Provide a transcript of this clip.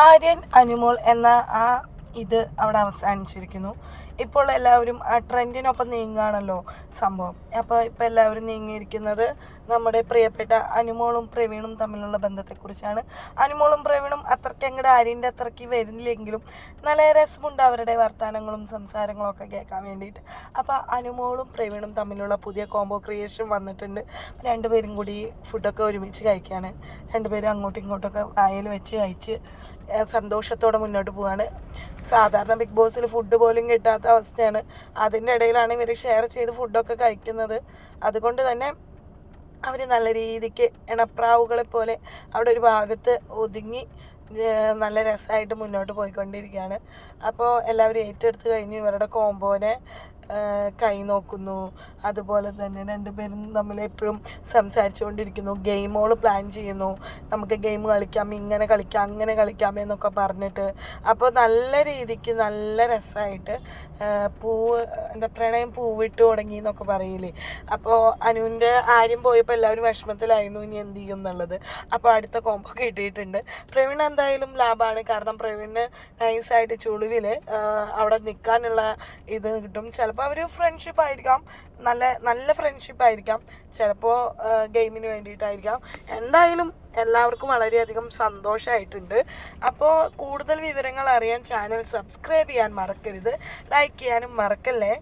ആര്യൻ അനുമോൾ എന്ന ആ ഇത് അവിടെ അവസാനിച്ചിരിക്കുന്നു. ഇപ്പോൾ എല്ലാവരും ആ ട്രെൻഡിനൊപ്പം നീങ്ങുകയാണല്ലോ സംഭവം. അപ്പോൾ ഇപ്പോൾ എല്ലാവരും നീങ്ങിയിരിക്കുന്നത് നമ്മുടെ പ്രിയപ്പെട്ട അനുമോളും പ്രവീണും തമ്മിലുള്ള ബന്ധത്തെക്കുറിച്ചാണ്. അനുമോളും പ്രവീണും അത്രയ്ക്ക് അങ്ങോട്ട് ആര്യന്റെ അത്രയ്ക്ക് വരുന്നില്ലെങ്കിലും നല്ല രസമുണ്ട് അവരുടെ വർത്തമാനങ്ങളും സംസാരങ്ങളും ഒക്കെ കേൾക്കാൻ വേണ്ടിയിട്ട്. അപ്പോൾ അനുമോളും പ്രവീണും തമ്മിലുള്ള പുതിയ കോംബോ ക്രിയേഷൻ വന്നിട്ടുണ്ട്. രണ്ടുപേരും കൂടി ഫുഡൊക്കെ ഒരുമിച്ച് കഴിക്കുകയാണ് രണ്ടുപേരും അങ്ങോട്ടും ഇങ്ങോട്ടൊക്കെ വായൽ വെച്ച് കഴിച്ച് സന്തോഷത്തോടെ മുന്നോട്ട് പോവാണ്. സാധാരണ ബിഗ് ബോസിൽ ഫുഡ് പോലും കിട്ടാത്ത അവസ്ഥയാണ്. അതിന്റെ ഇടയിലാണ് ഇവർ ഷെയർ ചെയ്ത് ഫുഡൊക്കെ കഴിക്കുന്നത്. അതുകൊണ്ട് തന്നെ അവർ നല്ല രീതിക്ക് ഇണപ്രാവുകളെ പോലെ അവിടെ ഒരു ഭാഗത്ത് ഒതുങ്ങി നല്ല രസമായിട്ട് മുന്നോട്ട് പോയിക്കൊണ്ടിരിക്കുകയാണ് അപ്പോൾ എല്ലാവരും ഏറ്റെടുത്ത് കഴിഞ്ഞ്. ഇവരുടെ കോമ്പോനെ കൈ നോക്കുന്നു. അതുപോലെ തന്നെ രണ്ടുപേരും നമ്മൾ എപ്പോഴും സംസാരിച്ചുകൊണ്ടിരിക്കുന്നു. ഗെയിമുകൾ പ്ലാൻ ചെയ്യുന്നു. നമുക്ക് ഗെയിം കളിക്കാം ഇങ്ങനെ കളിക്കാം അങ്ങനെ കളിക്കാം എന്നൊക്കെ പറഞ്ഞിട്ട്. അപ്പോൾ നല്ല രീതിക്ക് നല്ല രസമായിട്ട് പൂവ് എന്താ പ്രണയം പൂവിട്ട് തുടങ്ങി എന്നൊക്കെ പറയില്ലേ? അപ്പോൾ അനുവിന്റെ ആര്യം പോയപ്പോൾ എല്ലാവരും വിഷമത്തിലായിരുന്നു. ഇനി എന്ത് ചെയ്യും എന്നുള്ളത്. അപ്പോൾ അടുത്ത കോമ്പോ കിട്ടിയിട്ടുണ്ട്. പ്രവീൺ എന്തായാലും ലാഭമാണ് കാരണം പ്രവീണിന് നൈസായിട്ട് ചുളിവിൽ അവിടെ നിൽക്കാനുള്ള ഇത് കിട്ടും. ചിലപ്പോൾ അവർ ഫ്രണ്ട്ഷിപ്പ് ആയിരിക്കാം. നല്ല നല്ല ഫ്രണ്ട്ഷിപ്പ് ആയിരിക്കാം. ചിലപ്പോൾ ഗെയിമിന് വേണ്ടിയിട്ടായിരിക്കാം. എന്തായാലും എല്ലാവർക്കും വളരെയധികം സന്തോഷമായിട്ടുണ്ട് അപ്പോൾ കൂടുതൽ വിവരങ്ങൾ അറിയാൻ ചാനൽ സബ്സ്ക്രൈബ് ചെയ്യാൻ മറക്കരുത്. ലൈക്ക് ചെയ്യാനും മറക്കല്ലേ?